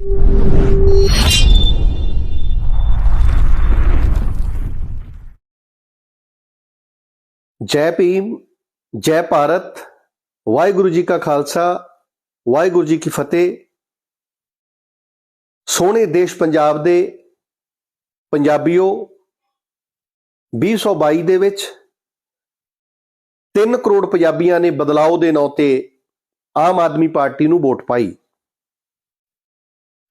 ਜੈ ਭੀਮ, ਜੈ ਭਾਰਤ, ਵਾਹਿਗੁਰੂ ਜੀ ਕਾ ਖਾਲਸਾ, ਵਾਹਿਗੁਰੂ ਜੀ ਕੀ ਫਤਿਹ। ਸੋਹਣੇ ਦੇਸ਼ ਪੰਜਾਬ ਦੇ ਪੰਜਾਬੀਓ 2022 ਦੇ ਵਿੱਚ 3 ਕਰੋੜ ਪੰਜਾਬੀਆਂ ਨੇ ਬਦਲਾਅ ਦੇ ਨਾਂ ਤੇ ਆਮ ਆਦਮੀ ਪਾਰਟੀ ਨੂੰ ਵੋਟ ਪਾਈ।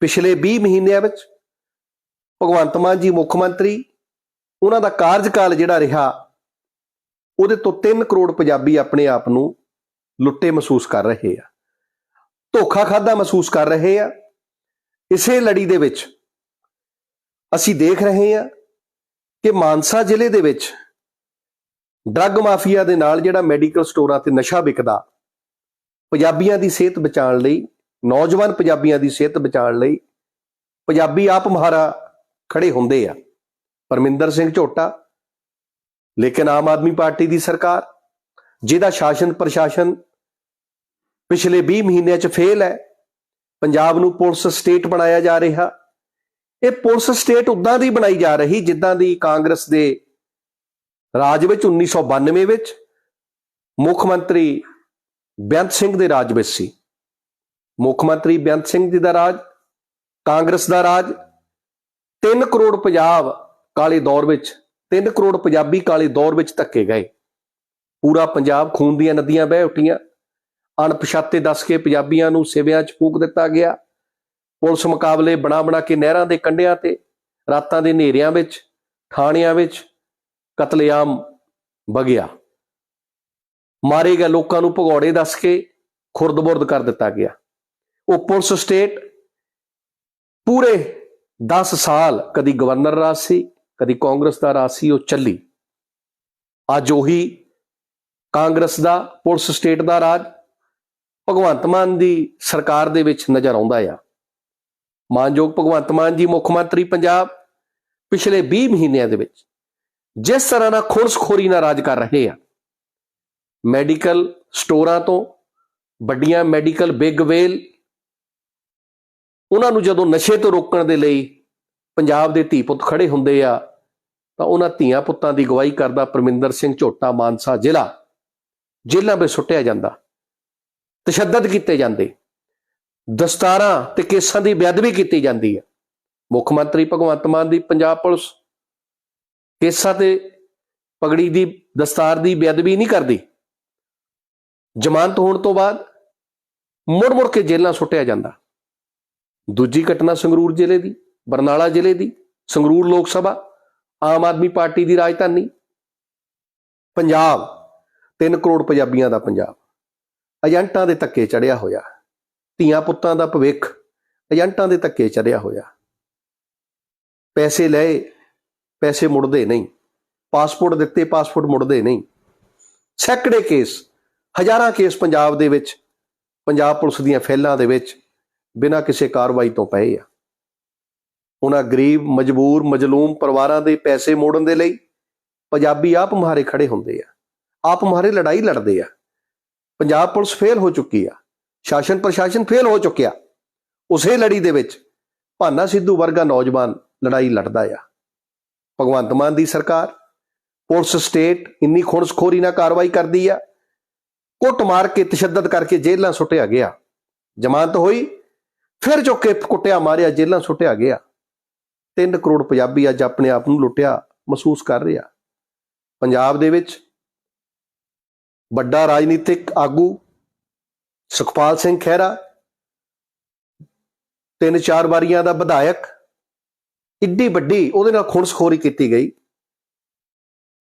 ਪਿਛਲੇ 20 ਮਹੀਨਿਆਂ ਵਿੱਚ ਭਗਵੰਤ ਮਾਨ ਜੀ ਮੁੱਖ ਮੰਤਰੀ, ਉਹਨਾਂ ਦਾ ਕਾਰਜਕਾਲ ਜਿਹੜਾ ਰਿਹਾ, ਉਹਦੇ ਤੋਂ 3 ਕਰੋੜ ਪੰਜਾਬੀ ਆਪਣੇ ਆਪ ਨੂੰ ਲੁੱਟੇ ਮਹਿਸੂਸ ਕਰ ਰਹੇ ਆ। ਧੋਖਾ ਖਾਦਾ ਮਹਿਸੂਸ ਕਰ ਰਹੇ ਆ। ਇਸੇ ਲੜੀ ਦੇ ਵਿੱਚ ਅਸੀਂ ਦੇਖ ਰਹੇ ਆ ਕਿ ਮਾਨਸਾ ਜ਼ਿਲ੍ਹੇ ਦੇ ਵਿੱਚ ਡਰੱਗ ਮਾਫੀਆ ਦੇ ਨਾਲ ਜਿਹੜਾ ਮੈਡੀਕਲ ਸਟੋਰਾਂ ਤੇ ਨਸ਼ਾ ਵਿਕਦਾ, ਪੰਜਾਬੀਆਂ ਦੀ ਸਿਹਤ ਬਚਾਉਣ ਲਈ ਨੌਜਵਾਨ ਪੰਜਾਬੀਆਂ ਦੀ ਸਿਹਤ ਬਚਾਉਣ ਲਈ ਪੰਜਾਬੀ ਆਪ ਮਹਾਰਾ ਖੜੇ ਹੁੰਦੇ ਆ। ਪਰਮਿੰਦਰ ਸਿੰਘ ਝੋਟਾ, ਲੇਕਿਨ ਆਮ ਆਦਮੀ ਪਾਰਟੀ ਦੀ ਸਰਕਾਰ, ਜਿਹਦਾ ਸ਼ਾਸਨ ਪ੍ਰਸ਼ਾਸਨ ਪਿਛਲੇ 20 ਮਹੀਨਿਆਂ 'ਚ ਫੇਲ ਹੈ, ਪੰਜਾਬ ਨੂੰ ਪੁਲਿਸ ਸਟੇਟ ਬਣਾਇਆ ਜਾ ਰਿਹਾ। ਇਹ ਪੁਲਿਸ ਸਟੇਟ ਉਦਾਂ ਦੀ ਬਣਾਈ ਜਾ ਰਹੀ, ਜਿੱਦਾਂ ਦੀ ਕਾਂਗਰਸ ਦੇ ਰਾਜ ਵਿੱਚ 1992 ਵਿੱਚ ਮੁੱਖ ਮੰਤਰੀ ਬੇਅੰਤ ਸਿੰਘ ਦੇ ਰਾਜ ਵਿੱਚ ਸੀ। ਮੁੱਖ ਮੰਤਰੀ ਬੇਅੰਤ ਸਿੰਘ ਜੀ ਦਾ ਰਾਜ, ਕਾਂਗਰਸ ਦਾ ਰਾਜ 3 ਕਰੋੜ ਪੰਜਾਬ ਕਾਲੇ ਦੌਰ ਵਿੱਚ 3 ਕਰੋੜ ਪੰਜਾਬੀ ਕਾਲੇ ਦੌਰ ਵਿੱਚ ਧੱਕੇ ਗਏ। ਪੂਰਾ ਪੰਜਾਬ ਖੂਨ ਦੀਆਂ ਨਦੀਆਂ ਵਹਿ ਉੱਠੀਆਂ। ਅਣਪਛਾਤੇ ਦੱਸ ਕੇ ਪੰਜਾਬੀਆਂ ਨੂੰ ਸਿਵਿਆਂ 'ਚ ਫੂਕ ਦਿੱਤਾ ਗਿਆ। ਪੁਲਿਸ ਮੁਕਾਬਲੇ ਬਣਾ ਬਣਾ ਕੇ ਨਹਿਰਾਂ ਦੇ ਕੰਢਿਆਂ ਤੇ, ਰਾਤਾਂ ਦੇ ਹਨੇਰਿਆਂ ਵਿੱਚ ਥਾਣਿਆਂ ਵਿੱਚ ਕਤਲੇਆਮ ਵਗਿਆ। ਮਾਰੇ ਗਏ ਲੋਕਾਂ ਨੂੰ ਭਗੌੜੇ ਦੱਸ ਕੇ ਖੁਰਦਬੁਰਦ ਕਰ ਦਿੱਤਾ ਗਿਆ। ਉਹ ਪੁਲਿਸ ਸਟੇਟ ਪੂਰੇ 10 ਸਾਲ ਕਦੀ ਗਵਰਨਰ ਰਾਜ ਸੀ, ਕਦੀ ਕਾਂਗਰਸ ਦਾ ਰਾਜ ਸੀ, ਉਹ ਚੱਲੀ। ਅੱਜ ਉਹੀ ਕਾਂਗਰਸ ਦਾ, ਪੁਲਿਸ ਸਟੇਟ ਦਾ ਰਾਜ ਭਗਵੰਤ ਮਾਨ ਦੀ ਸਰਕਾਰ ਦੇ ਵਿੱਚ ਨਜ਼ਰ ਆਉਂਦਾ ਆ। ਮਾਨਯੋਗ ਭਗਵੰਤ ਮਾਨ ਜੀ ਮੁੱਖ ਮੰਤਰੀ ਪੰਜਾਬ ਪਿਛਲੇ 20 ਮਹੀਨਿਆਂ ਦੇ ਵਿੱਚ ਜਿਸ ਤਰ੍ਹਾਂ ਨਾਲ ਖੁਰਸਖੋਰੀ ਨਾਲ ਰਾਜ ਕਰ ਰਹੇ ਆ। ਮੈਡੀਕਲ ਸਟੋਰਾਂ ਤੋਂ ਵੱਡੀਆਂ ਮੈਡੀਕਲ ਬਿਗ ਵੇਲ ਉਹਨਾਂ ਨੂੰ ਜਦੋਂ ਨਸ਼ੇ ਤੋਂ ਰੋਕਣ ਦੇ ਲਈ ਪੰਜਾਬ ਦੇ ਧੀ ਪੁੱਤ ਖੜੇ ਹੁੰਦੇ ਆ, ਤਾਂ ਉਹਨਾਂ ਧੀਆਂ ਪੁੱਤਾਂ ਦੀ ਗਵਾਹੀ ਕਰਦਾ ਪਰਮਿੰਦਰ ਸਿੰਘ ਝੋਟਾ ਮਾਨਸਾ ਜ਼ਿਲ੍ਹਾ। ਜੇਲ੍ਹਾਂ ਵਿੱਚ ਸੁੱਟਿਆ ਜਾਂਦਾ। ਤਸ਼ੱਦਦ ਕੀਤੇ ਜਾਂਦੇ। ਦਸਤਾਰਾਂ ਤੇ ਕੇਸਾਂ ਦੀ ਬੇਅਦਬੀ ਕੀਤੀ ਜਾਂਦੀ ਹੈ। ਮੁੱਖ ਮੰਤਰੀ ਭਗਵੰਤ ਮਾਨ ਦੀ ਪੰਜਾਬ ਪੁਲਿਸ ਕੇਸਾਂ ਤੇ ਪਗੜੀ ਦੀ, ਦਸਤਾਰ ਦੀ ਬੇਅਦਬੀ ਨਹੀਂ ਕਰਦੀ। ਜ਼ਮਾਨਤ ਹੋਣ ਤੋਂ ਬਾਅਦ ਮੁੜ ਮੁੜ ਕੇ ਜੇਲ੍ਹਾਂ ਸੁੱਟਿਆ ਜਾਂਦਾ। ਦੂਜੀ ਘਟਨਾ ਸੰਗਰੂਰ ਜ਼ਿਲ੍ਹੇ ਦੀ, ਬਰਨਾਲਾ ਜ਼ਿਲ੍ਹੇ ਦੀ, ਸੰਗਰੂਰ ਲੋਕ ਸਭਾ, ਆਮ ਆਦਮੀ ਪਾਰਟੀ ਦੀ ਰਾਜਧਾਨੀ। ਪੰਜਾਬ 3 ਕਰੋੜ ਪੰਜਾਬੀਆਂ ਦਾ ਪੰਜਾਬ। ਏਜੰਟਾਂ ਦੇ ਧੱਕੇ ਚੜਿਆ ਹੋਇਆ। ਧੀਆਂ ਪੁੱਤਾਂ ਦਾ ਭਵਿੱਖ, ਏਜੰਟਾਂ ਦੇ ਧੱਕੇ ਚੜਿਆ ਹੋਇਆ। ਪੈਸੇ ਲਏ, ਪੈਸੇ ਮੁੜਦੇ ਨਹੀਂ। ਪਾਸਪੋਰਟ ਦਿੱਤੇ, ਪਾਸਪੋਰਟ ਮੁੜਦੇ ਨਹੀਂ। ਸੈਂਕੜੇ ਕੇਸ, ਹਜ਼ਾਰਾਂ ਕੇਸ ਪੰਜਾਬ ਦੇ ਵਿੱਚ, ਪੰਜਾਬ ਪੁਲਿਸ ਦੀਆਂ ਫੈਲਾਂ ਦੇ ਵਿੱਚ ਬਿਨਾਂ ਕਿਸੇ ਕਾਰਵਾਈ ਤੋਂ ਪਏ ਆ। ਉਹਨਾਂ ਗਰੀਬ, ਮਜਬੂਰ, ਮਜਲੂਮ ਪਰਿਵਾਰਾਂ ਦੇ ਪੈਸੇ ਮੋੜਨ ਦੇ ਲਈ ਪੰਜਾਬੀ ਆਪ ਮੁਹਾਰੇ ਖੜੇ ਹੁੰਦੇ ਆ। ਆਪ ਮੁਹਾਰੇ ਲੜਾਈ ਲੜਦੇ ਆ। ਪੰਜਾਬ ਪੁਲਿਸ ਫੇਲ ਹੋ ਚੁੱਕੀ ਆ। ਸ਼ਾਸਨ ਪ੍ਰਸ਼ਾਸਨ ਫੇਲ ਹੋ ਚੁੱਕਿਆ। ਉਸੇ ਲੜੀ ਦੇ ਵਿੱਚ ਭਾਨਾ ਸਿੱਧੂ ਵਰਗਾ ਨੌਜਵਾਨ ਲੜਾਈ ਲੜਦਾ ਆ। ਭਗਵੰਤ ਮਾਨ ਦੀ ਸਰਕਾਰ, ਪੁਲਿਸ ਸਟੇਟ ਇੰਨੀ ਖੁਣਸਖੋਰੀ ਨਾਲ ਕਾਰਵਾਈ ਕਰਦੀ ਆ। ਕੁੱਟ ਮਾਰ ਕੇ ਤਸ਼ੱਦਦ ਕਰਕੇ ਜੇਲ੍ਹਾਂ ਸੁੱਟਿਆ ਗਿਆ। ਜ਼ਮਾਨਤ ਹੋਈ। ਫਿਰ ਚੁੱਕ ਕੇ ਕੁੱਟਿਆ, ਮਾਰਿਆ, ਜੇਲ੍ਹਾਂ ਸੁੱਟਿਆ ਗਿਆ। 3 ਕਰੋੜ ਪੰਜਾਬੀ ਅੱਜ ਆਪਣੇ ਆਪ ਨੂੰ ਲੁੱਟਿਆ, ਮਹਿਸੂਸ ਕਰ ਰਿਹਾ। ਪੰਜਾਬ ਦੇ ਵਿੱਚ ਵੱਡਾ ਰਾਜਨੀਤਿਕ ਆਗੂ ਸੁਖਪਾਲ ਸਿੰਘ ਖਹਿਰਾ ਤਿੰਨ ਚਾਰ ਵਾਰੀਆਂ ਦਾ ਵਿਧਾਇਕ, ਇੱਡੀ ਵੱਡੀ ਉਹਦੇ ਨਾਲ ਖੁਣਸਖੋਰੀ ਕੀਤੀ ਗਈ।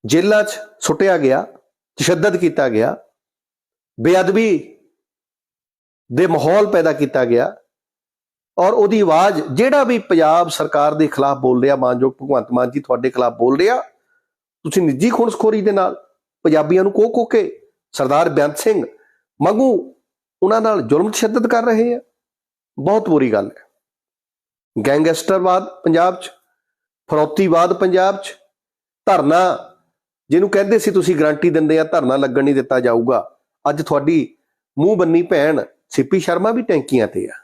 ਜੇਲ੍ਹਾਂ 'ਚ ਸੁੱਟਿਆ ਗਿਆ, ਤਸ਼ੱਦਦ ਕੀਤਾ ਗਿਆ। ਬੇਅਦਬੀ ਦੇ ਮਾਹੌਲ ਪੈਦਾ ਕੀਤਾ ਗਿਆ। ਔਰ ਉਹਦੀ ਆਵਾਜ਼, ਜਿਹੜਾ ਵੀ ਪੰਜਾਬ ਸਰਕਾਰ ਦੇ ਖਿਲਾਫ ਬੋਲ ਰਿਹਾ ਮਾਨਯੋਗ ਭਗਵੰਤ ਮਾਨ ਜੀ ਤੁਹਾਡੇ ਖਿਲਾਫ ਬੋਲ ਰਿਹਾ, ਤੁਸੀਂ ਨਿੱਜੀ ਖੁਣਸਖੋਰੀ ਦੇ ਨਾਲ ਪੰਜਾਬੀਆਂ ਨੂੰ ਕੋਕ ਕੇ ਸਰਦਾਰ ਬੇਅੰਤ ਸਿੰਘ ਮੰਗੂ ਉਹਨਾਂ ਨਾਲ ਜ਼ੁਲਮ ਤਸ਼ੱਦਦ ਕਰ ਰਹੇ ਆ। ਬਹੁਤ ਬੁਰੀ ਗੱਲ ਹੈ। ਗੈਂਗਸਟਰਵਾਦ ਪੰਜਾਬ 'ਚ, ਫਰੌਤੀਵਾਦ ਪੰਜਾਬ 'ਚ, ਧਰਨਾ ਜਿਹਨੂੰ ਕਹਿੰਦੇ ਸੀ ਤੁਸੀਂ ਗਾਰੰਟੀ ਦਿੰਦੇ ਆ, ਧਰਨਾ ਲੱਗਣ ਨਹੀਂ ਦਿੱਤਾ ਜਾਊਗਾ। ਅੱਜ ਤੁਹਾਡੀ ਮੂੰਹ ਬੰਨੀ ਭੈਣ ਸਿੱਪੀ ਸ਼ਰਮਾ ਵੀ ਟੈਂਕੀਆਂ ਤੇ ਆ।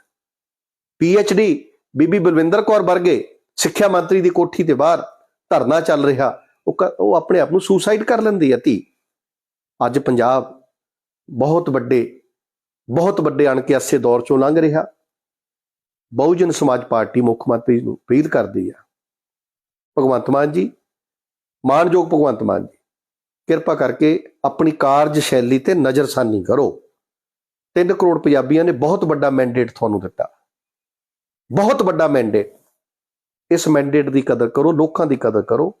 ਡੀ ਬੀਬੀ ਬਲਵਿੰਦਰ ਕੌਰ ਵਰਗੇ ਸਿੱਖਿਆ ਮੰਤਰੀ ਦੀ ਕੋਠੀ ਤੇ ਬਾਹਰ ਧਰਨਾ ਚੱਲ ਰਿਹਾ। ਉਹ ਕ- ਉਹ ਆਪਣੇ ਆਪ ਨੂੰ ਸੁਸਾਈਡ ਕਰ ਲੈਂਦੀ ਹੈ ਧੀ। ਅੱਜ ਪੰਜਾਬ ਬਹੁਤ ਵੱਡੇ ਬਹੁਤ ਵੱਡੇ ਅਣਕਿਆਸੇ ਦੌਰ ਚੋਂ ਲੰਘ ਰਿਹਾ। ਬਹੁਜਨ ਸਮਾਜ ਪਾਰਟੀ ਮੁੱਖ ਮੰਤਰੀ ਨੂੰ ਅਪੀਲ ਕਰਦੀ ਆ। ਭਗਵੰਤ ਮਾਨ ਜੀ, ਮਾਨਯੋਗ ਭਗਵੰਤ ਮਾਨ ਜੀ, ਕਿਰਪਾ ਕਰਕੇ ਆਪਣੀ ਕਾਰਜ ਸ਼ੈਲੀ ਤੇ ਨਜ਼ਰਸਾਨੀ ਕਰੋ। 3 ਕਰੋੜ ਪੰਜਾਬੀਆਂ ਨੇ ਬਹੁਤ ਵੱਡਾ ਮੈਂਡੇਟ ਤੁਹਾਨੂੰ ਦਿੱਤਾ। ਬਹੁਤ ਵੱਡਾ ਮੈਂਡੇਟ ਇਸ ਮੈਂਡੇਟ ਦੀ ਕਦਰ ਕਰੋ, ਲੋਕਾਂ ਦੀ ਕਦਰ ਕਰੋ।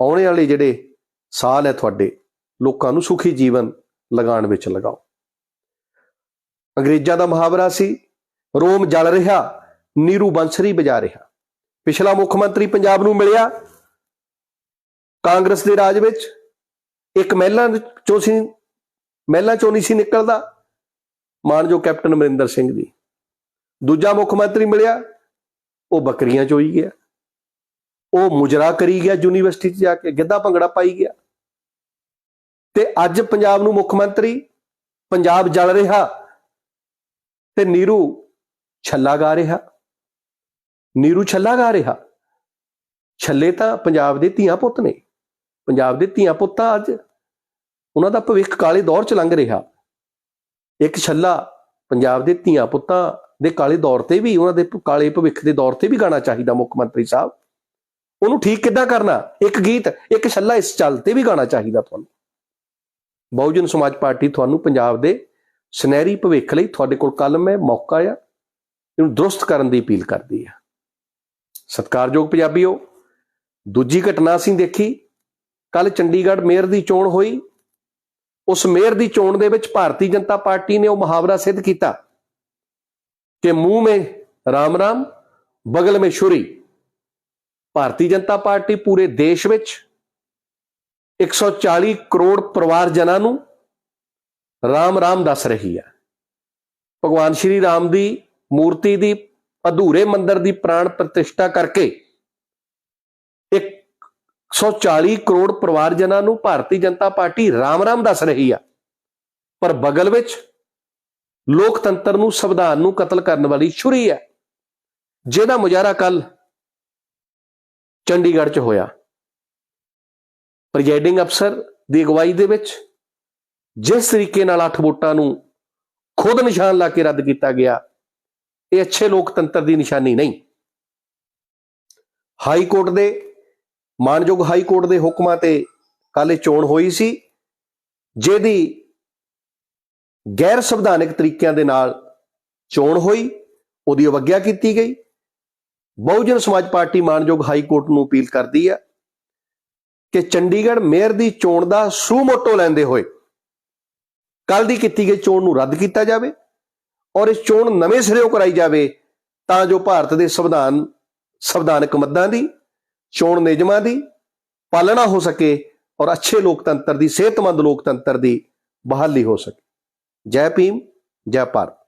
ਆਉਣੇ ਵਾਲੇ ਜਿਹੜੇ ਸਾਲ ਹੈ ਤੁਹਾਡੇ, ਲੋਕਾਂ ਨੂੰ ਸੁਖੀ ਜੀਵਨ ਲਗਾਉਣ ਵਿੱਚ ਲਗਾਓ। ਅੰਗਰੇਜ਼ਾਂ ਦਾ ਮੁਹਾਵਰਾ ਸੀ, ਰੋਮ ਜਲ ਰਿਹਾ, ਨੀਰੂ ਬੰਸਰੀ ਵਜਾ ਰਿਹਾ। ਪਿਛਲਾ ਮੁੱਖ ਮੰਤਰੀ ਪੰਜਾਬ ਨੂੰ ਮਿਲਿਆ, ਕਾਂਗਰਸ ਦੇ ਰਾਜ ਵਿੱਚ। ਇੱਕ ਮਹਿਲਾ ਚੋਂ ਸੀ, ਮਹਿਲਾ ਚੋਂ ਨਹੀਂ ਸੀ ਨਿਕਲਦਾ। ਮਾਨਯੋਗ ਕੈਪਟਨ ਅਮਰਿੰਦਰ ਸਿੰਘ ਜੀ। ਦੂਜਾ ਮੁੱਖ ਮੰਤਰੀ ਮਿਲਿਆ, ਉਹ ਬੱਕਰੀਆਂ ਚੋਈ ਗਿਆ। ਉਹ ਮੁਜਰਾ ਕਰੀ ਗਿਆ ਯੂਨੀਵਰਸਿਟੀ 'ਚ ਜਾ ਕੇ, ਗਿੱਧਾ ਭੰਗੜਾ ਪਾਈ ਗਿਆ। ਤੇ ਅੱਜ ਪੰਜਾਬ ਨੂੰ ਮੁੱਖ ਮੰਤਰੀ ਪੰਜਾਬ ਜਲ ਰਿਹਾ ਤੇ ਨੀਰੂ ਛੱਲਾ ਗਾ ਰਿਹਾ। ਨੀਰੂ ਛੱਲਾ ਗਾ ਰਿਹਾ। ਛੱਲੇ ਤਾਂ ਪੰਜਾਬ ਦੇ ਧੀਆਂ ਪੁੱਤ ਨੇ। ਪੰਜਾਬ ਦੇ ਧੀਆਂ ਪੁੱਤਾਂ ਅੱਜ ਉਹਨਾਂ ਦਾ ਭਵਿੱਖ ਕਾਲੇ ਦੌਰ ਚ ਲੰਘ ਰਿਹਾ। ਇੱਕ ਛੱਲਾ ਪੰਜਾਬ ਦੇ ਧੀਆਂ ਪੁੱਤਾਂ ਦੇ ਕਾਲੇ ਦੌਰ ਤੇ ਵੀ, ਉਹਨਾਂ ਦੇ ਕਾਲੇ ਭਵਿੱਖ ਦੇ ਦੌਰ ਤੇ ਵੀ ਗਾਣਾ ਚਾਹੀਦਾ ਮੁੱਖ ਮੰਤਰੀ ਸਾਹਿਬ। ਉਹਨੂੰ ਠੀਕ ਕਿੱਦਾਂ ਕਰਨਾ? ਇੱਕ ਗੀਤ, ਇੱਕ ਛੱਲਾ ਇਸ ਚੱਲ ਤੇ ਵੀ ਗਾਣਾ ਚਾਹੀਦਾ ਤੁਹਾਨੂੰ। ਬਹੁਜਨ ਸਮਾਜ ਪਾਰਟੀ ਤੁਹਾਨੂੰ ਪੰਜਾਬ ਦੇ ਸੁਨਹਿਰੀ ਭਵਿੱਖ ਲਈ ਤੁਹਾਡੇ ਕੋਲ ਕਲਮ ਹੈ, ਮੌਕਾ ਆ। ਇਹਨੂੰ ਦਰੁਸਤ ਕਰਨ ਦੀ ਅਪੀਲ ਕਰਦੀ ਆ। ਸਤਿਕਾਰਯੋਗ ਪੰਜਾਬੀਓ, ਦੂਜੀ ਘਟਨਾ ਅਸੀਂ ਦੇਖੀ। ਕੱਲ ਚੰਡੀਗੜ੍ਹ ਮੇਅਰ ਦੀ ਚੋਣ ਹੋਈ। ਉਸ ਮੇਅਰ ਦੀ ਚੋਣ ਦੇ ਵਿੱਚ ਭਾਰਤੀ ਜਨਤਾ ਪਾਰਟੀ ਨੇ ਉਹ ਮੁਹਾਵਰਾ ਸਿੱਧ ਕੀਤਾ। ਕਿ ਮੂੰਹ ਮੇ ਰਾਮ ਰਾਮ, ਬਗਲ ਮੇ ਛੁਰੀ। ਭਾਰਤੀ ਜਨਤਾ ਪਾਰਟੀ ਪੂਰੇ ਦੇਸ਼ ਵਿੱਚ 140 ਕਰੋੜ ਪਰਿਵਾਰ ਜਨਾਂ ਨੂੰ ਰਾਮ ਰਾਮ ਦੱਸ ਰਹੀ ਹੈ। ਭਗਵਾਨ ਸ਼੍ਰੀ ਰਾਮ ਦੀ ਮੂਰਤੀ ਦੀ ਅਧੂਰੇ ਮੰਦਰ ਦੀ ਪ੍ਰਾਣ ਪ੍ਰਤਿਸ਼ਠਾ ਕਰਕੇ 140 ਕਰੋੜ ਪਰਿਵਾਰ ਜਨਾਂ ਨੂੰ ਭਾਰਤੀ ਜਨਤਾ ਪਾਰਟੀ ਰਾਮ ਰਾਮ ਦੱਸ ਰਹੀ ਆ ਪਰ ਬਗਲ ਵਿੱਚ ਲੋਕਤੰਤਰ ਨੂੰ, ਸੰਵਿਧਾਨ ਨੂੰ ਕਤਲ ਕਰਨ ਵਾਲੀ ਛੁਰੀ ਹੈ, ਜਿਹਦਾ ਮੁਜ਼ਾਹਰਾ ਕੱਲ ਚੰਡੀਗੜ੍ਹ 'ਚ ਹੋਇਆ। ਪ੍ਰੈਜ਼ਾਈਡਿੰਗ ਅਫਸਰ ਦੀ ਅਗਵਾਈ ਦੇ ਵਿੱਚ ਜਿਸ ਤਰੀਕੇ ਨਾਲ 8 ਵੋਟਾਂ ਨੂੰ ਖੁਦ ਨਿਸ਼ਾਨ ਲਾ ਕੇ ਰੱਦ ਕੀਤਾ ਗਿਆ, ਇਹ ਅੱਛੇ ਲੋਕਤੰਤਰ ਦੀ ਨਿਸ਼ਾਨੀ ਨਹੀਂ। ਹਾਈ ਕੋਰਟ ਦੇ, ਮਾਨਯੋਗ ਹਾਈ ਕੋਰਟ ਦੇ ਹੁਕਮਾਂ ਤੇ ਕੱਲ ਇਹ ਚੋਣ ਹੋਈ ਸੀ, ਜਿਹਦੀ ਗੈਰ ਸੰਵਿਧਾਨਕ ਤਰੀਕਿਆਂ ਦੇ ਨਾਲ ਚੋਣ ਹੋਈ, ਉਹਦੀ ਅਵਗਿਆ ਕੀਤੀ ਗਈ। ਬਹੁਜਨ ਸਮਾਜ ਪਾਰਟੀ ਮਾਨਯੋਗ ਹਾਈ ਕੋਰਟ ਨੂੰ ਅਪੀਲ ਕਰਦੀ ਹੈ ਕਿ ਚੰਡੀਗੜ੍ਹ ਮੇਅਰ ਦੀ ਚੋਣ ਦਾ ਸੂ ਮੋਟੋ ਲੈਂਦੇ ਹੋਏ ਕੱਲ ਦੀ ਕੀਤੀ ਗਈ ਚੋਣ ਨੂੰ ਰੱਦ ਕੀਤਾ ਜਾਵੇ ਔਰ ਇਸ ਚੋਣ ਨਵੇਂ ਸਿਰੇ ਕਰਾਈ ਜਾਵੇ ਤਾਂ ਜੋ ਭਾਰਤ ਦੇ ਸੰਵਿਧਾਨ, ਸੰਵਿਧਾਨਕ ਮੱਦਾਂ ਦੀ, ਚੋਣ ਨਿਯਮਾਂ ਦੀ ਪਾਲਣਾ ਹੋ ਸਕੇ ਔਰ ਅੱਛੇ ਲੋਕਤੰਤਰ ਦੀ, ਸਿਹਤਮੰਦ ਲੋਕਤੰਤਰ ਦੀ ਬਹਾਲੀ ਹੋ ਸਕੇ। ਜੈ ਭੀਮ ਜੈ ਭਾਰਤ।